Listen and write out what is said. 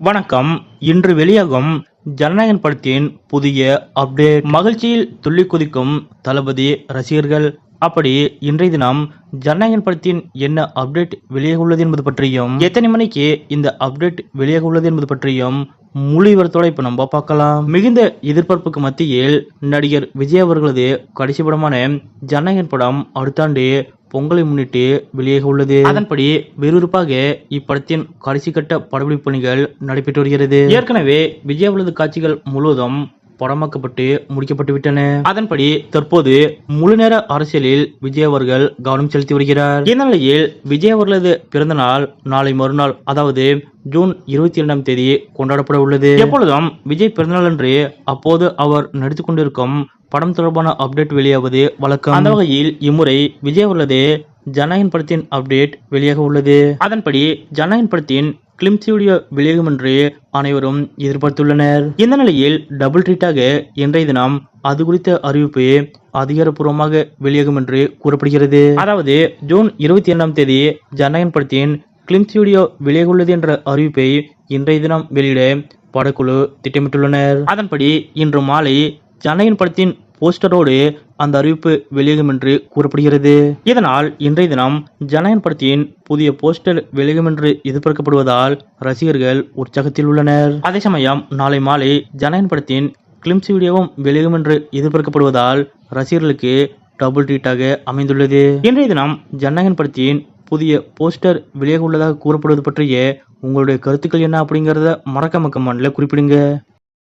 வணக்கம். இன்று வெளியாகும் ஜனநாயகன் படத்தின் புதிய அப்டேட் மகிழ்ச்சியில் துள்ளி குதிக்கும் தளபதி ரசிகர்கள். அப்படி இன்றைய தினம் ஜனநாயகன் படத்தின் என்ன அப்டேட் வெளியாக உள்ளது என்பது பற்றியும் எத்தனை மணிக்கு இந்த அப்டேட் வெளியாக உள்ளது என்பது பற்றியும் முழு விவரத்தோட இப்ப நம்ம பார்க்கலாம். மிகுந்த எதிர்பார்ப்புக்கு மத்தியில் நடிகர் விஜய் அவர்களது கடைசி படமான ஜனநாயகன் படம் அடுத்த ஆண்டு பொங்கலை முன்னிட்டு வெளியாக உள்ளது. அதன்படி விறுவிறுப்பாக இப்படத்தின் கடைசி கட்ட படப்பிடிப்பு பணிகள் நடைபெற்று வருகிறது. ஏற்கனவே விஜய் காட்சிகள் முழுவதும் படமாக்கப்பட்டு முடிக்கப்பட்டு விட்டன. அதன்படி தற்போது முழு நேர அரசியலில் விஜய் அவர்கள் கவனம் செலுத்தி வருகிறார். இந்நிலையில் விஜய் அவர்களது பிறந்த நாள் நாளை மறுநாள் அதாவது ஜூன் இருபத்தி இரண்டாம் தேதி கொண்டாடப்பட உள்ளது. எப்பொழுதும் விஜய் பிறந்தநாள் அன்று அப்போது அவர் நடித்துக் கொண்டிருக்கும் படம் தொடர்பான அப்டேட் வெளியாவது வழக்கம். அந்த வகையில் இம்முறை விஜய் அவர்களது ஜனநாயகன் படத்தின் அப்டேட் வெளியாக உள்ளது. அதன்படி ஜனநாயகன் படத்தின் கிளிம் ஸ்டுடியோ வெளியாகும் என்று அனைவரும் எதிர்பார்த்துள்ளனர். இந்த நிலையில் டபுள் ட்ரீட்டாக இன்றைய தினம் அது குறித்த அறிவிப்பு அதிகாரப்பூர்வமாக வெளியாகும் என்று கூறப்படுகிறது. அதாவது ஜூன் இருபத்தி இரண்டாம் தேதி ஜனநாயகன் படத்தின் கிளிம் ஸ்டுடியோ வெளியாக உள்ளது என்ற அறிவிப்பை இன்றைய தினம் வெளியிட படக்குழு திட்டமிட்டுள்ளனர். அதன்படி இன்று மாலை ஜனநாயகன் படத்தின் போஸ்டரோடு அந்த அறிவிப்பு வெளியாகும் என்று கூறப்படுகிறது. இதனால் இன்றைய தினம் ஜனநாயகன் படத்தின் புதிய போஸ்டர் வெளியாகும் என்று எதிர்பார்க்கப்படுவதால் ரசிகர்கள் உற்சாகத்தில் உள்ளனர். அதே சமயம் நாளை மாலை ஜனநாயகன் படத்தின் கிளிம்ஸ் வீடியோவும் வெளியாகும் என்று எதிர்பார்க்கப்படுவதால் ரசிகர்களுக்கு டபுள் ட்ரீட்டாக அமைந்துள்ளது. இன்றைய தினம் ஜனநாயகன் படத்தின் புதிய போஸ்டர் வெளியாக உள்ளதாக கூறப்படுவது பற்றிய உங்களுடைய கருத்துக்கள் என்ன அப்படிங்கிறத மறக்காம கமெண்ட்ல குறிப்பிடுங்க.